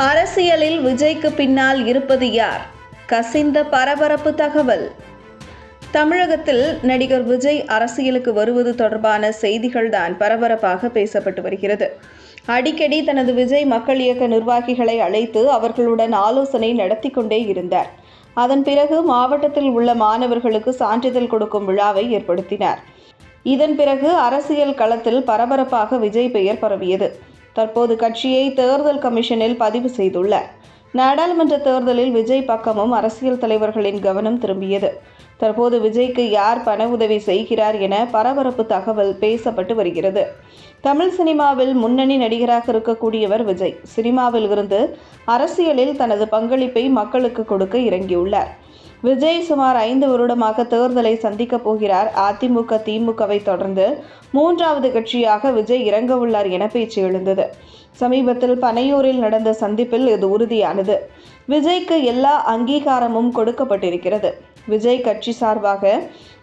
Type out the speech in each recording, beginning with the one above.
அரசியலில் விஜய்க்கு பின்னால் இருப்பது யார்? கசிந்த பரபரப்பு தகவல். தமிழகத்தில் நடிகர் விஜய் அரசியலுக்கு வருவது தொடர்பான செய்திகள்தான் பரபரப்பாக பேசப்பட்டு வருகிறது. அடிக்கடி தனது விஜய் மக்கள் இயக்க நிர்வாகிகளை அழைத்து அவர்களுடன் ஆலோசனை நடத்தி கொண்டே இருந்தார். அதன் பிறகு மாவட்டத்தில் உள்ள மாணவர்களுக்கு சான்றிதழ் கொடுக்கும் விழாவை ஏற்படுத்தினார். இதன் பிறகு அரசியல் களத்தில் பரபரப்பாக விஜய் பெயர் பரவியது. தற்போது கட்சியை தேர்தல் கமிஷனில் பதிவு செய்துள்ளார் நாடாளுமன்ற தேர்தலில் விஜய் பக்கமும் அரசியல் தலைவர்களின் கவனம் திரும்பியது. தற்போது விஜய்க்கு யார் பண உதவி செய்கிறார் என பரபரப்பு தகவல் பேசப்பட்டு வருகிறது. தமிழ் சினிமாவில் முன்னணி நடிகராக இருக்கக்கூடியவர் விஜய். சினிமாவில் இருந்து அரசியலில் தனது பங்களிப்பை மக்களுக்கு கொடுக்க இறங்கியுள்ளார். விஜய் சுமார் ஐந்து வருடமாக தேர்தலை சந்திக்கப் போகிறார். அதிமுக திமுகவை தொடர்ந்து மூன்றாவது கட்சியாக விஜய் இறங்க உள்ளார் என பேச்சு எழுந்தது. சமீபத்தில் பனையூரில் நடந்த சந்திப்பில் இது உறுதியானது. விஜய்க்கு எல்லா அங்கீகாரமும் கொடுக்கப்பட்டிருக்கிறது. விஜய் கட்சி சார்பாக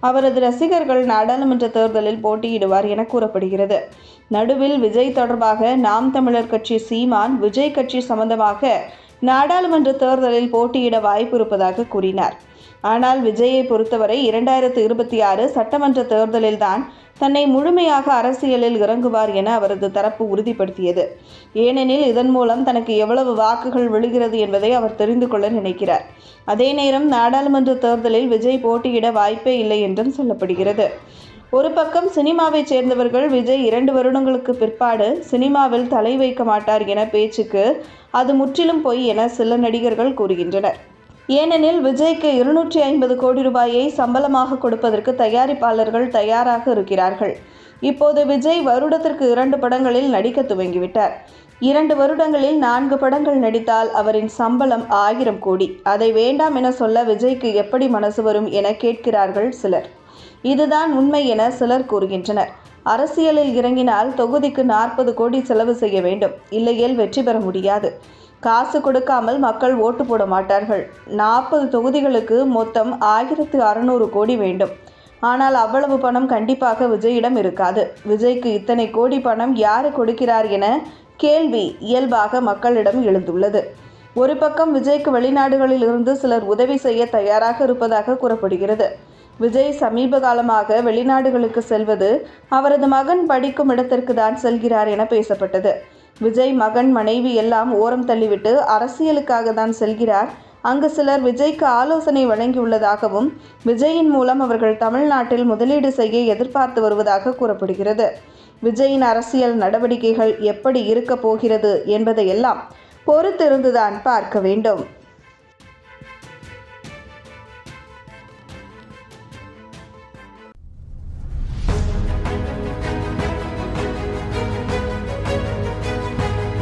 அவரது ரசிகர்கள் நாடாளுமன்ற தேர்தலில் போட்டியிடுவார் என கூறப்படுகிறது. நடுவில் விஜய் தொடர்பாக நாம் தமிழர் கட்சி சீமான் விஜய் கட்சி சம்பந்தமாக நாடாளுமன்ற தேர்தலில் போட்டியிட வாய்ப்பு இருப்பதாக கூறினார். ஆனால் விஜயை பொறுத்தவரை இரண்டாயிரத்து இருபத்தி ஆறு சட்டமன்ற தேர்தலில்தான் தன்னை முழுமையாக அரசியலில் இறங்குவார் என அவரது தரப்பு உறுதிப்படுத்தியது. ஏனெனில் இதன் மூலம் தனக்கு எவ்வளவு வாக்குகள் விழுகிறது என்பதை அவர் தெரிந்து கொள்ள நினைக்கிறார். அதே நேரம் நாடாளுமன்ற தேர்தலில் விஜய் போட்டியிட வாய்ப்பே இல்லை என்றும் சொல்லப்படுகிறது. ஒரு பக்கம் சினிமாவைச் சேர்ந்தவர்கள் விஜய் இரண்டு வருடங்களுக்கு பிற்பாடு சினிமாவில் தலை வைக்க மாட்டார் என பேச்சுக்கு அது முற்றிலும் பொய் என சில நடிகர்கள் கூறுகின்றனர். ஏனெனில் விஜய்க்கு இருநூற்றி ஐம்பது கோடி ரூபாயை சம்பளமாக கொடுப்பதற்கு தயாரிப்பாளர்கள் தயாராக இருக்கிறார்கள். இப்போது விஜய் வருடத்திற்கு இரண்டு படங்களில் நடிக்க துவங்கிவிட்டார். இரண்டு வருடங்களில் நான்கு படங்கள் நடித்தால் அவரின் சம்பளம் ஆயிரம் கோடி. அதை வேண்டாம் என சொல்ல விஜய்க்கு எப்படி மனசு வரும் என கேட்கிறார்கள் சிலர். இதுதான் உண்மை என சிலர் கூறுகின்றனர். அரசியலில் இறங்கினால் தொகுதிக்கு நாற்பது கோடி செலவு செய்ய வேண்டும். இல்லையேல் வெற்றி பெற முடியாது. காசு கொடுக்காமல் மக்கள் ஓட்டு போட மாட்டார்கள். நாற்பது தொகுதிகளுக்கு மொத்தம் ஆயிரத்து அறுநூறு கோடி வேண்டும். ஆனால் அவ்வளவு பணம் கண்டிப்பாக விஜயிடம் இருக்காது. விஜய்க்கு இத்தனை கோடி பணம் யார் கொடுக்கிறார் என கேள்வி இயல்பாக மக்களிடம் எழுந்துள்ளது. ஒரு பக்கம் விஜய்க்கு வெளிநாடுகளில் இருந்து சிலர் உதவி செய்ய தயாராக இருப்பதாக கூறப்படுகிறது. விஜய் சமீப காலமாக வெளிநாடுகளுக்கு செல்வது அவரது மகன் படிக்கும் இடத்திற்கு தான் செல்கிறார் என பேசப்பட்டது. விஜய் மகன் மனைவி எல்லாம் ஓரம் தள்ளிவிட்டு அரசியலுக்காக தான் செல்கிறார். அங்கு சிலர் விஜய்க்கு ஆலோசனை வழங்கியுள்ளதாகவும் விஜயின் மூலம் அவர்கள் தமிழ்நாட்டில் முதலீடு செய்ய எதிர்பார்த்து வருவதாக கூறப்படுகிறது. விஜயின் அரசியல் நடவடிக்கைகள் எப்படி இருக்கப் போகிறது என்பதையெல்லாம் பொறுத்திருந்துதான் பார்க்க வேண்டும்.